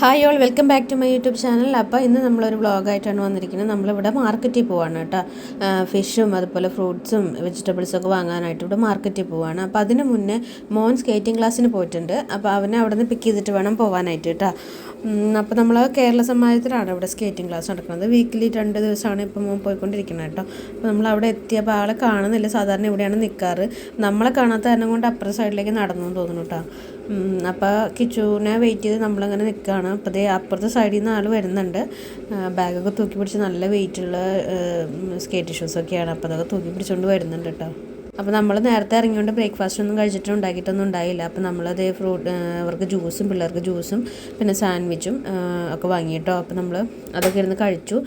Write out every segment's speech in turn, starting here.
Hi all welcome back to my YouTube channel അപ്പോൾ ഇന്ന് നമ്മളൊരു വ്ളോഗായിട്ടാണ് വന്നിരിക്കുന്നത്. നമ്മളിവിടെ മാർക്കറ്റിൽ പോവാണ് കേട്ടോ. ഫിഷും അതുപോലെ ഫ്രൂട്ട്സും വെജിറ്റബിൾസും ഒക്കെ വാങ്ങാനായിട്ട് ഇവിടെ മാർക്കറ്റിൽ പോവാണ്. അപ്പോൾ അതിന് മുന്നേ മോൻ സ്കേറ്റിംഗ് ക്ലാസ്സിന് പോയിട്ടുണ്ട്. അപ്പോൾ അവനെ അവിടെ നിന്ന് പിക്ക് ചെയ്തിട്ട് വേണം പോകാനായിട്ട് കേട്ടോ. അപ്പോൾ നമ്മൾ കേരള സമാജത്തിലാണ് ഇവിടെ സ്കേറ്റിംഗ് ക്ലാസ് നടക്കുന്നത്. വീക്കിലി രണ്ട് ദിവസമാണ് ഇപ്പോൾ മോൻ പോയിക്കൊണ്ടിരിക്കുന്നത് കേട്ടോ. അപ്പോൾ നമ്മൾ അവിടെ എത്തിയപ്പോൾ ആളെ കാണുന്നില്ല. സാധാരണ ഇവിടെയാണ് നിൽക്കാറ് നമ്മളെ കാണാത്ത കാരണം കൊണ്ട് അപ്പുറം സൈഡിലേക്ക് നടന്നു തോന്നുന്നു കേട്ടോ. അപ്പോൾ കിച്ചുവിനെ വെയിറ്റ് ചെയ്ത് നമ്മളങ്ങനെ നിൽക്കുകയാണ് അപ്പോൾ ദേ അപ്പുറത്തെ സൈഡിൽ നിന്ന് ആൾ വരുന്നുണ്ട്. ബാഗൊക്കെ തൂക്കി പിടിച്ച് നല്ല വെയിറ്റുള്ള സ്കേറ്റ് ഷൂസൊക്കെയാണ് അപ്പോൾ അതൊക്കെ തൂക്കി പിടിച്ചുകൊണ്ട് വരുന്നുണ്ട് കേട്ടോ അപ്പോൾ നമ്മൾ നേരത്തെ ഇറങ്ങിയോണ്ട് ബ്രേക്ക്ഫാസ്റ്റ് ഒന്നും കഴിച്ചിട്ട് ഉണ്ടാക്കിയിട്ടൊന്നും ഉണ്ടായില്ല. അപ്പോൾ നമ്മളത് ഫ്രൂട്ട് അവർക്ക് ജ്യൂസും പിള്ളേർക്ക് ജ്യൂസും പിന്നെ സാൻഡ്വിച്ചും ഒക്കെ വാങ്ങിയിട്ടോ. അപ്പോൾ നമ്മൾ അതൊക്കെ ഇരുന്ന് കഴിച്ചു.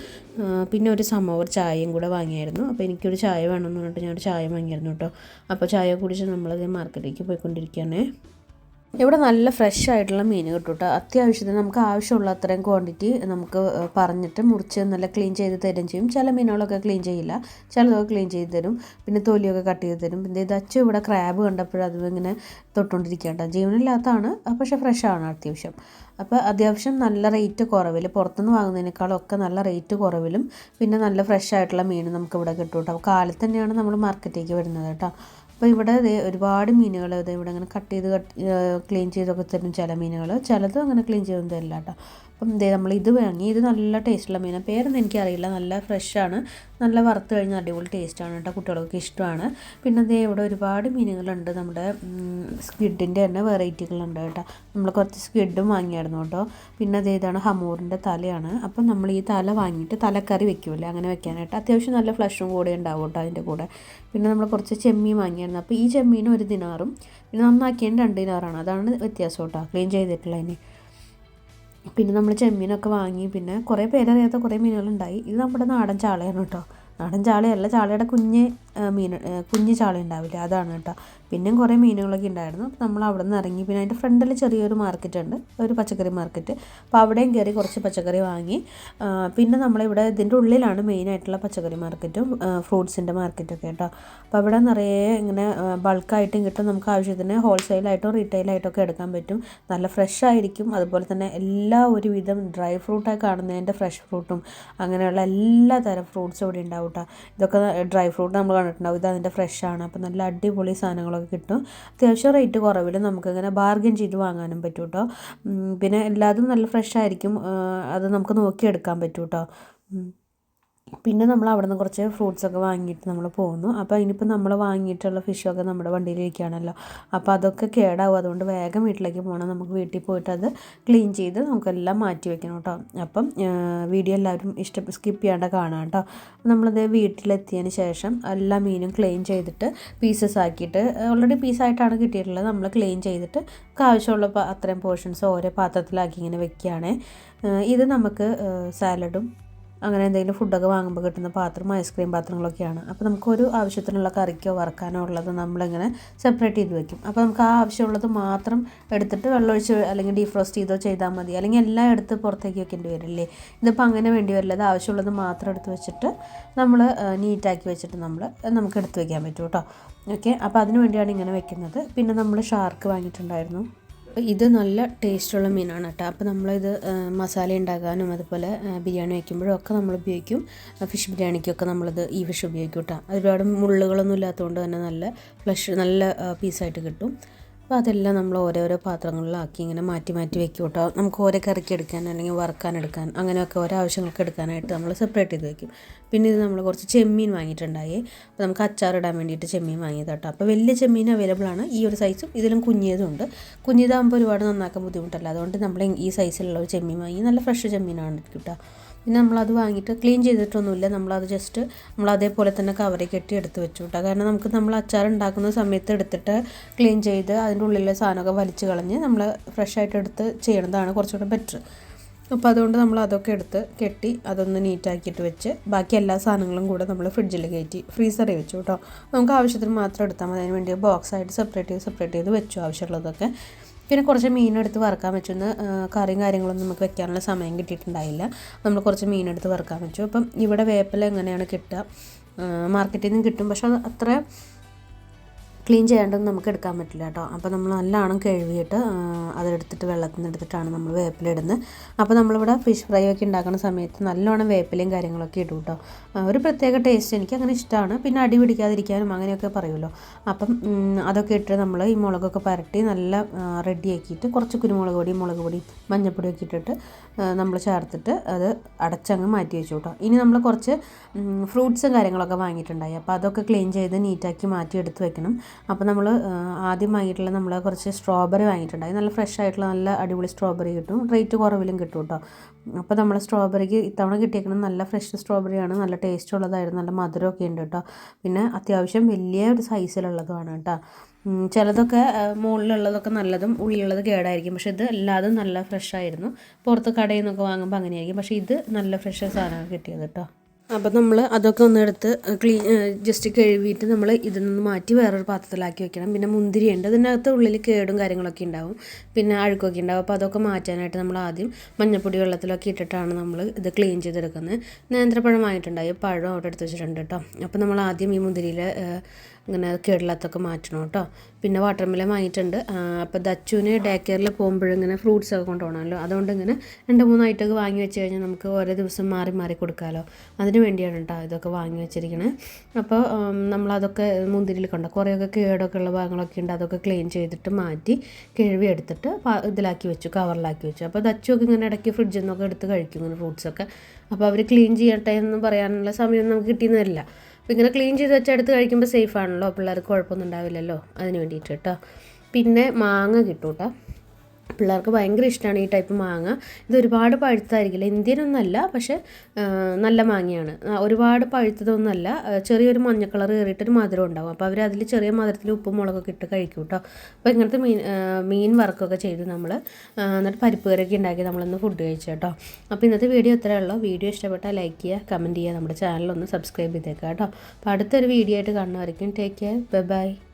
പിന്നെ ഒരു സമോവർ ചായയും കൂടെ വാങ്ങിയായിരുന്നു. അപ്പോൾ എനിക്കൊരു ചായ വേണമെന്ന് പറഞ്ഞിട്ട് ഞാനൊരു ചായ വാങ്ങിയായിരുന്നു കേട്ടോ അപ്പോൾ ചായ കുടിച്ച് നമ്മളത് മാർക്കറ്റിലേക്ക് പോയിക്കൊണ്ടിരിക്കുകയാണേ ഇവിടെ നല്ല ഫ്രഷ് ആയിട്ടുള്ള മീൻ കിട്ടും കേട്ടോ അത്യാവശ്യത്തിന് നമുക്ക് ആവശ്യമുള്ള അത്രയും ക്വാണ്ടിറ്റി നമുക്ക് പറഞ്ഞിട്ട് മുറിച്ച് നല്ല ക്ലീൻ ചെയ്ത് തരും ചെയ്യും. ചില മീനുകളൊക്കെ ക്ലീൻ ചെയ്യില്ല. ചിലതൊക്കെ ക്ലീൻ ചെയ്ത് തരും. പിന്നെ തൊലിയൊക്കെ കട്ട് ചെയ്ത് തരും. പിന്നെ ഇത് ഇവിടെ ക്രാബ് കണ്ടപ്പോഴും അതും ഇങ്ങനെ തൊട്ടുകൊണ്ടിരിക്കേണ്ട ജീവനില്ലാത്തതാണ് പക്ഷേ ഫ്രഷ് ആണ് അത്യാവശ്യം. അപ്പോൾ അത്യാവശ്യം നല്ല റേറ്റ് കുറവിൽ പുറത്തുനിന്ന് വാങ്ങുന്നതിനേക്കാളൊക്കെ നല്ല റേറ്റ് കുറവിലും പിന്നെ നല്ല ഫ്രഷ് ആയിട്ടുള്ള മീൻ നമുക്ക് ഇവിടെ കിട്ടും കേട്ടോ കാലത്ത് തന്നെയാണ് നമ്മൾ മാർക്കറ്റിലേക്ക് വരുന്നത് കേട്ടോ. അപ്പോൾ ഇവിടെ ഒരുപാട് മീനുകൾ ഇത് ഇവിടെ അങ്ങനെ കട്ട് ചെയ്ത് ക്ലീൻ ചെയ്തൊക്കെ തരും ചില മീനുകൾ. ചിലത് അങ്ങനെ ക്ലീൻ ചെയ്തൊന്നും തരില്ല കേട്ടോ. അപ്പം ദേ നമ്മൾ ഇത് വാങ്ങി. ഇത് നല്ല ടേസ്റ്റുള്ള മീനാണ് പേരൊന്നും എനിക്കറിയില്ല. നല്ല ഫ്രഷാണ്. നല്ല വറുത്ത് കഴിഞ്ഞാൽ അടിപൊളി ടേസ്റ്റാണ് കേട്ടോ കുട്ടികൾക്ക് ഇഷ്ടമാണ്. പിന്നെ ദേ ഇവിടെ ഒരുപാട് മീനുകളുണ്ട്. നമ്മുടെ സ്ക്വിഡിന്റെ തന്നെ വെറൈറ്റികളുണ്ട് കേട്ടോ. നമ്മൾ കുറച്ച് സ്ക്വിഡും വാങ്ങിയായിരുന്നു കേട്ടോ. പിന്നെ അതേ ഇതാണ് ഹമൂറിന്റെ തലയാണ്. അപ്പം നമ്മൾ ഈ തല വാങ്ങിയിട്ട് തലക്കറി വെക്കുമല്ലേ അങ്ങനെ വെക്കാനായിട്ട്. അത്യാവശ്യം നല്ല ഫ്ലഷും കൂടെ ഉണ്ടാവും കേട്ടോ അതിന്റെ കൂടെ. പിന്നെ നമ്മൾ കുറച്ച് ചെമ്മീൻ വാങ്ങിയായിരുന്നു. അപ്പോൾ ഈ ചെമ്മീനും ഒരു ദിനാറും പിന്നെ നന്നാക്കിയതിന് രണ്ട് ദിനാറാണ്. അതാണ് വ്യത്യാസം കേട്ടോ. ക്ലീൻ ചെയ്തിട്ടുള്ളതിന്. പിന്നെ നമ്മൾ ചെമ്മീനൊക്കെ വാങ്ങി പിന്നെ കുറേ പേരറിയാത്ത കുറേ മീനുകളുണ്ടായി. ഇത് നമ്മുടെ നാടൻ ചാളയാണ് കേട്ടോ നാടൻ ചാളയല്ല ചാളയുടെ കുഞ്ഞ് മീൻ കുഞ്ഞു ചാള ഉണ്ടാവില്ല അതാണ് കേട്ടോ. പിന്നെയും കുറേ മീനുകളൊക്കെ ഉണ്ടായിരുന്നു. നമ്മൾ അവിടെ നിന്ന് ഇറങ്ങി. പിന്നെ അതിന്റെ ഫ്രണ്ടിൽ ചെറിയൊരു മാർക്കറ്റ് ഉണ്ട് ഒരു പച്ചക്കറി മാർക്കറ്റ് അപ്പോൾ അവിടെയും കയറി കുറച്ച് പച്ചക്കറി വാങ്ങി. പിന്നെ നമ്മളിവിടെ ഇതിന്റെ ഉള്ളിലാണ് മെയിനായിട്ടുള്ള പച്ചക്കറി മാർക്കറ്റും ഫ്രൂട്ട്സിന്റെ മാർക്കറ്റൊക്കെ കേട്ടോ. അപ്പോൾ അവിടെ നിറയെ ഇങ്ങനെ ബൾക്കായിട്ടും കിട്ടും. നമുക്ക് ആവശ്യത്തിന് ഹോൾസെയിലായിട്ടും റീറ്റെയിലായിട്ടൊക്കെ എടുക്കാൻ പറ്റും. നല്ല ഫ്രഷ് ആയിരിക്കും. അതുപോലെ തന്നെ എല്ലാ ഒരുവിധം ഡ്രൈ ഫ്രൂട്ടായി കാണുന്നതിന്റെ ഫ്രഷ് ഫ്രൂട്ടും അങ്ങനെയുള്ള എല്ലാ തരം ഫ്രൂട്ട്സും ഇവിടെ ഉണ്ടാവും കേട്ടോ. ഇതൊക്കെ ഡ്രൈ ഫ്രൂട്ട് നമ്മൾ കണ്ടിട്ടുണ്ടാവും ഇത് അതിന്റെ ഫ്രഷാണ് അപ്പോൾ നല്ല അടിപൊളി സാധനങ്ങളൊക്കെ കിട്ടും. അത്യാവശ്യം റേറ്റ് കുറവിൽ നമുക്കിങ്ങനെ ബാർഗൻ ചെയ്ത് വാങ്ങാനും പറ്റും കേട്ടോ പിന്നെ എല്ലാതും നല്ല ഫ്രഷ് ആയിരിക്കും. അത് നമുക്ക് നോക്കിയെടുക്കാൻ പറ്റും കേട്ടോ പിന്നെ നമ്മൾ അവിടെ നിന്ന് കുറച്ച് ഫ്രൂട്ട്സൊക്കെ വാങ്ങിയിട്ട് നമ്മൾ പോന്നു. അപ്പോൾ ഇനിയിപ്പോൾ നമ്മൾ വാങ്ങിയിട്ടുള്ള ഫിഷൊക്കെ നമ്മുടെ വണ്ടിയിൽ ഇരിക്കുകയാണല്ലോ അപ്പോൾ അതൊക്കെ കേടാവും. അതുകൊണ്ട് വേഗം വീട്ടിലേക്ക് പോകണം നമുക്ക് വീട്ടിൽ പോയിട്ട് അത് ക്ലീൻ ചെയ്ത് നമുക്കെല്ലാം മാറ്റി വെക്കണം കേട്ടോ. അപ്പം വീഡിയോ എല്ലാവരും ഇഷ്ടം സ്കിപ്പ് ചെയ്യാണ്ട് കാണാം കേട്ടോ. നമ്മളത് വീട്ടിലെത്തിയതിന് ശേഷം എല്ലാ മീനും ക്ലീൻ ചെയ്തിട്ട് പീസസ് ആക്കിയിട്ട് ഓൾറെഡി പീസായിട്ടാണ് കിട്ടിയിട്ടുള്ളത്. നമ്മൾ ക്ലീൻ ചെയ്തിട്ട് ആവശ്യമുള്ള അത്രയും പോർഷൻസ് ഓരോ പാത്രത്തിലാക്കി ഇങ്ങനെ വെക്കുകയാണ്. ഇത് നമുക്ക് സാലഡും അങ്ങനെ എന്തെങ്കിലും ഫുഡൊക്കെ വാങ്ങുമ്പോൾ കിട്ടുന്ന പാത്രം ഐസ്ക്രീം പാത്രങ്ങളൊക്കെയാണ്. അപ്പോൾ നമുക്ക് ഒരു ആവശ്യത്തിനുള്ള കറിക്കോ വറക്കാനോ ഉള്ളത് നമ്മളിങ്ങനെ സെപ്പറേറ്റ് ചെയ്ത് വെക്കും. അപ്പോൾ നമുക്ക് ആ ആവശ്യമുള്ളത് മാത്രം എടുത്തിട്ട് വെള്ളമൊഴിച്ച് അല്ലെങ്കിൽ ഡീഫ്രോസ്റ്റ് ചെയ്തോ ചെയ്താൽ മതി. അല്ലെങ്കിൽ എല്ലാം എടുത്ത് പുറത്തേക്ക് വെക്കേണ്ടി വരില്ലേ? ഇതിപ്പോൾ അങ്ങനെ വേണ്ടി വരില്ല. അത് ആവശ്യമുള്ളത് മാത്രം എടുത്ത് വെച്ചിട്ട് നമ്മൾ നീറ്റാക്കി വെച്ചിട്ട് നമ്മൾ നമുക്ക് എടുത്ത് വെക്കാൻ പറ്റും കേട്ടോ ഓക്കെ അപ്പോൾ അതിന് വേണ്ടിയാണ് ഇങ്ങനെ വെക്കുന്നത്. പിന്നെ നമ്മൾ ഷാർക്ക് വാങ്ങിയിട്ടുണ്ടായിരുന്നു. ഇത് നല്ല ടേസ്റ്റുള്ള മീനാണ് കേട്ടോ. അപ്പോൾ നമ്മളിത് മസാല ഉണ്ടാക്കാനും അതുപോലെ ബിരിയാണി വയ്ക്കുമ്പോഴും ഒക്കെ നമ്മൾ ഉപയോഗിക്കും. ഫിഷ് ബിരിയാണിക്കൊക്കെ നമ്മളിത് ഈ ഫിഷ് ഉപയോഗിക്കും കേട്ടോ. ഒരുപാട് മുള്ളുകളൊന്നും ഇല്ലാത്തതുകൊണ്ട് തന്നെ നല്ല ഫ്ലഷ് നല്ല പീസായിട്ട് കിട്ടും. അപ്പോൾ അതെല്ലാം നമ്മൾ ഓരോരോ പാത്രങ്ങളിലാക്കി ഇങ്ങനെ മാറ്റി മാറ്റി വെക്കും കേട്ടോ നമുക്ക് ഓരോ കറിക്ക് എടുക്കാൻ അല്ലെങ്കിൽ വറുക്കാൻ എടുക്കാൻ അങ്ങനെയൊക്കെ ഓരോ ആവശ്യങ്ങൾക്ക് എടുക്കാനായിട്ട് നമ്മൾ സെപ്പറേറ്റ് ചെയ്ത് വെക്കും. പിന്നെ ഇത് നമ്മൾ കുറച്ച് ചെമ്മീൻ വാങ്ങിയിട്ടുണ്ടായി. അപ്പോൾ നമുക്ക് അച്ചാറിടാൻ വേണ്ടിയിട്ട് ചെമ്മീൻ വാങ്ങിയത് കേട്ടോ അപ്പോൾ വലിയ ചെമ്മീൻ അവൈലബിൾ ആണ്. ഈ ഒരു സൈസും ഇതിലും കുഞ്ഞിയതും ഉണ്ട്. കുഞ്ഞിതാകുമ്പോൾ ഒരുപാട് നന്നാക്കാൻ ബുദ്ധിമുട്ടല്ല. അതുകൊണ്ട് നമ്മൾ ഈ സൈസിലുള്ള ഒരു ചെമ്മീൻ വാങ്ങി നല്ല ഫ്രഷ് ചെമ്മീനാണ് കേട്ടോ പിന്നെ നമ്മളത് വാങ്ങിയിട്ട് ക്ലീൻ ചെയ്തിട്ടൊന്നുമില്ല. നമ്മളത് ജസ്റ്റ് നമ്മൾ അതേപോലെ തന്നെ കവറി കെട്ടി എടുത്ത് വെച്ചു കേട്ടോ കാരണം നമുക്ക് നമ്മൾ അച്ചാർ ഉണ്ടാക്കുന്ന സമയത്ത് എടുത്തിട്ട് ക്ലീൻ ചെയ്ത് അതിന്റെ ഉള്ളിലെ സാധനമൊക്കെ വലിച്ചു കളഞ്ഞ് നമ്മൾ ഫ്രഷ് ആയിട്ട് എടുത്ത് ചെയ്യണതാണ് കുറച്ചുകൂടെ ബെറ്റർ അപ്പോൾ അതുകൊണ്ട് നമ്മൾ അതൊക്കെ എടുത്ത് കെട്ടി അതൊന്ന് നീറ്റാക്കിയിട്ട് വെച്ച് ബാക്കി എല്ലാ സാധനങ്ങളും കൂടെ നമ്മൾ ഫ്രിഡ്ജിൽ കയറ്റി ഫ്രീസറിൽ വെച്ചു കേട്ടോ. നമുക്ക് ആവശ്യത്തിന് മാത്രം എടുത്താൽ മതി. അതിന് വേണ്ടി ബോക്സായിട്ട് സെപ്പറേറ്റ് ചെയ്ത് സെപ്പറേറ്റ് ചെയ്ത് വെച്ചു ആവശ്യമുള്ളതൊക്കെ. പിന്നെ കുറച്ച് മീനെടുത്ത് വറുക്കാൻ വെച്ചൊന്ന് കറിയും കാര്യങ്ങളൊന്നും നമുക്ക് വെക്കാനുള്ള സമയം കിട്ടിയിട്ടുണ്ടായില്ല. നമ്മൾ കുറച്ച് മീനെടുത്ത് വറുക്കാൻ വെച്ചു. അപ്പം ഇവിടെ വേപ്പില എങ്ങനെയാണ് കിട്ടുക? മാർക്കറ്റിൽ നിന്ന് കിട്ടും. പക്ഷെ അത് അത്ര ക്ലീൻ ചെയ്യാണ്ടൊന്നും നമുക്ക് എടുക്കാൻ പറ്റില്ല കേട്ടോ. അപ്പോൾ നമ്മൾ നല്ലോണം കഴുകിയിട്ട് അതെടുത്തിട്ട് വെള്ളത്തിൽ നിന്ന് എടുത്തിട്ടാണ് നമ്മൾ വേപ്പിലിടുന്നത്. അപ്പോൾ നമ്മളിവിടെ ഫിഷ് ഫ്രൈ ഒക്കെ ഉണ്ടാക്കുന്ന സമയത്ത് നല്ലോണം വേപ്പിലയും കാര്യങ്ങളൊക്കെ ഇടും കേട്ടോ. ഒരു പ്രത്യേക ടേസ്റ്റ് എനിക്ക് അങ്ങനെ ഇഷ്ടമാണ്. പിന്നെ അടി പിടിക്കാതിരിക്കാനും അങ്ങനെയൊക്കെ പറയുമല്ലോ. അപ്പം അതൊക്കെ ഇട്ട് നമ്മൾ ഈ മുളകൊക്കെ പരട്ടി നല്ല റെഡിയാക്കിയിട്ട് കുറച്ച് കുരുമുളക് പൊടി മുളക് പൊടി മഞ്ഞൾപ്പൊടിയൊക്കെ ഇട്ടിട്ട് നമ്മൾ ചേർത്തിട്ട് അത് അടച്ചങ്ങ് മാറ്റി വെച്ചു കേട്ടോ. ഇനി നമ്മൾ കുറച്ച് ഫ്രൂട്ട്സും കാര്യങ്ങളൊക്കെ വാങ്ങിയിട്ടുണ്ടായി. അപ്പോൾ അതൊക്കെ ക്ലീൻ ചെയ്ത് നീറ്റാക്കി മാറ്റി എടുത്ത് വെക്കണം. അപ്പോൾ നമ്മൾ ആദ്യം വാങ്ങിയിട്ടുള്ള നമ്മൾ കുറച്ച് സ്ട്രോബെറി വാങ്ങിയിട്ടുണ്ടായി നല്ല ഫ്രഷ് ആയിട്ടുള്ള നല്ല അടിപൊളി സ്ട്രോബെറി കിട്ടും. റേറ്റ് കുറവിലും കിട്ടും കേട്ടോ അപ്പോൾ നമ്മൾ സ്ട്രോബെറിക്ക് ഇത്തവണ കിട്ടിയേക്കുന്നത് നല്ല ഫ്രഷ് സ്ട്രോബെറിയാണ്. നല്ല ടേസ്റ്റ് ഉള്ളതായിരുന്നു. നല്ല മധുരമൊക്കെ ഉണ്ട് കേട്ടോ പിന്നെ അത്യാവശ്യം വലിയ ഒരു സൈസിലുള്ളതുമാണ് കേട്ടോ ചിലതൊക്കെ മുകളിലുള്ളതൊക്കെ നല്ലതും ഉള്ളിലുള്ളത് കേടായിരിക്കും. പക്ഷേ ഇത് എല്ലാതും നല്ല ഫ്രഷ് ആയിരുന്നു. പുറത്ത് കടയിൽ നിന്നൊക്കെ വാങ്ങുമ്പോൾ അങ്ങനെയായിരിക്കും. പക്ഷേ ഇത് നല്ല ഫ്രഷ് സാധനമാണ് കിട്ടിയത് കേട്ടോ അപ്പോൾ നമ്മൾ അതൊക്കെ ഒന്ന് എടുത്ത് ക്ലീൻ ജസ്റ്റ് കഴുകിയിട്ട് നമ്മൾ ഇതിൽ നിന്ന് മാറ്റി വേറൊരു പാത്രത്തിലാക്കി വെക്കണം. പിന്നെ മുന്തിരി ഉണ്ട് അതിനകത്ത് ഉള്ളിൽ കേടും കാര്യങ്ങളൊക്കെ ഉണ്ടാവും. പിന്നെ അഴുക്കൊക്കെ ഉണ്ടാവും. അപ്പോൾ അതൊക്കെ മാറ്റാനായിട്ട് നമ്മൾ ആദ്യം മഞ്ഞപ്പൊടി വെള്ളത്തിലൊക്കെ ഇട്ടിട്ടാണ് നമ്മൾ ഇത് ക്ലീൻ ചെയ്തെടുക്കുന്നത്. നേന്ത്രപ്പഴം വാങ്ങിയിട്ടുണ്ടായി. പഴം അവിടെ എടുത്ത് വെച്ചിട്ടുണ്ട് കേട്ടോ അപ്പോൾ നമ്മൾ ആദ്യം ഈ മുന്തിരിയിൽ ഇങ്ങനെ കേടില്ലാത്തൊക്കെ മാറ്റണം കേട്ടോ. പിന്നെ വാട്ടർ മെലൻ വാങ്ങിയിട്ടുണ്ട്. അപ്പോൾ ദച്ചുവിന് ഡേ കെയറിൽ പോകുമ്പോഴിങ്ങനെ ഫ്രൂട്ട്സ് ഒക്കെ കൊണ്ടുപോകണമല്ലോ. അതുകൊണ്ട് ഇങ്ങനെ രണ്ട് മൂന്നായിട്ടൊക്കെ വാങ്ങി വെച്ച് കഴിഞ്ഞാൽ നമുക്ക് ഓരോ ദിവസം മാറി മാറി കൊടുക്കാമല്ലോ അതിന് വേണ്ടിയാണ് കേട്ടോ ഇതൊക്കെ വാങ്ങി വെച്ചിരിക്കുന്നത് അപ്പോൾ നമ്മളതൊക്കെ മുന്തിരിയിൽ കണ്ട കുറേയൊക്കെ കേടൊക്കെ ഉള്ള ഭാഗങ്ങളൊക്കെ ഉണ്ട്. അതൊക്കെ ക്ലീൻ ചെയ്തിട്ട് മാറ്റി കഴുകി എടുത്തിട്ട് ഇതിലാക്കി വെച്ചു കവറിലാക്കി വെച്ചു. അപ്പോൾ ദച്ചുവൊക്കെ ഇങ്ങനെ ഇടയ്ക്ക് ഫ്രിഡ്ജിൽ നിന്നൊക്കെ എടുത്ത് കഴിക്കും ഇങ്ങനെ ഫ്രൂട്ട്സൊക്കെ അപ്പോൾ അവർ ക്ലീൻ ചെയ്യട്ടെ എന്ന് പറയാനുള്ള സമയം നമുക്ക് കിട്ടിയെന്ന് വരില്ല. അപ്പോൾ ഇങ്ങനെ ക്ലീൻ ചെയ്ത് വെച്ച് എടുത്ത് കഴിക്കുമ്പോൾ സേഫ് ആണല്ലോ പിള്ളേർക്ക് കുഴപ്പമൊന്നും ഉണ്ടാവില്ലല്ലോ അതിന് വേണ്ടിയിട്ട് കേട്ടോ പിന്നെ മാങ്ങ കിട്ടും കേട്ടോ പിള്ളേർക്ക് ഭയങ്കര ഇഷ്ടമാണ് ഈ ടൈപ്പ് മാങ്ങ. ഇത് ഒരുപാട് ഇന്ത്യനൊന്നും ഇന്ത്യനൊന്നല്ല പക്ഷേ നല്ല മാങ്ങയാണ്. ഒരുപാട് പഴുത്തതൊന്നുമല്ല ചെറിയൊരു മഞ്ഞ കളർ കയറിയിട്ടൊരു മധുരം ഉണ്ടാവും. അപ്പോൾ അവർ അതിൽ ചെറിയ മധുരത്തിൽ ഉപ്പും മുളകൊക്കെ ഇട്ട് കഴിക്കും കേട്ടോ അപ്പോൾ ഇങ്ങനത്തെ മീൻ മീൻ വർക്കൊക്കെ ചെയ്തു നമ്മൾ എന്നിട്ട് പരിപ്പ് കറിയൊക്കെ ഉണ്ടാക്കി നമ്മളൊന്ന് ഫുഡ് കഴിച്ചു കേട്ടോ അപ്പോൾ ഇന്നത്തെ വീഡിയോ ഇത്രയേ ഉള്ളൂ. വീഡിയോ ഇഷ്ടപ്പെട്ടാൽ ലൈക്ക് ചെയ്യുക കമന്റ് ചെയ്യുക നമ്മുടെ ചാനലൊന്ന് സബ്സ്ക്രൈബ് ചെയ്തേക്കാം കേട്ടോ അപ്പോൾ അടുത്തൊരു വീഡിയോ ആയിട്ട് കാണുന്നവരേക്കും ടേക്ക് കെയർ ബൈ ബൈ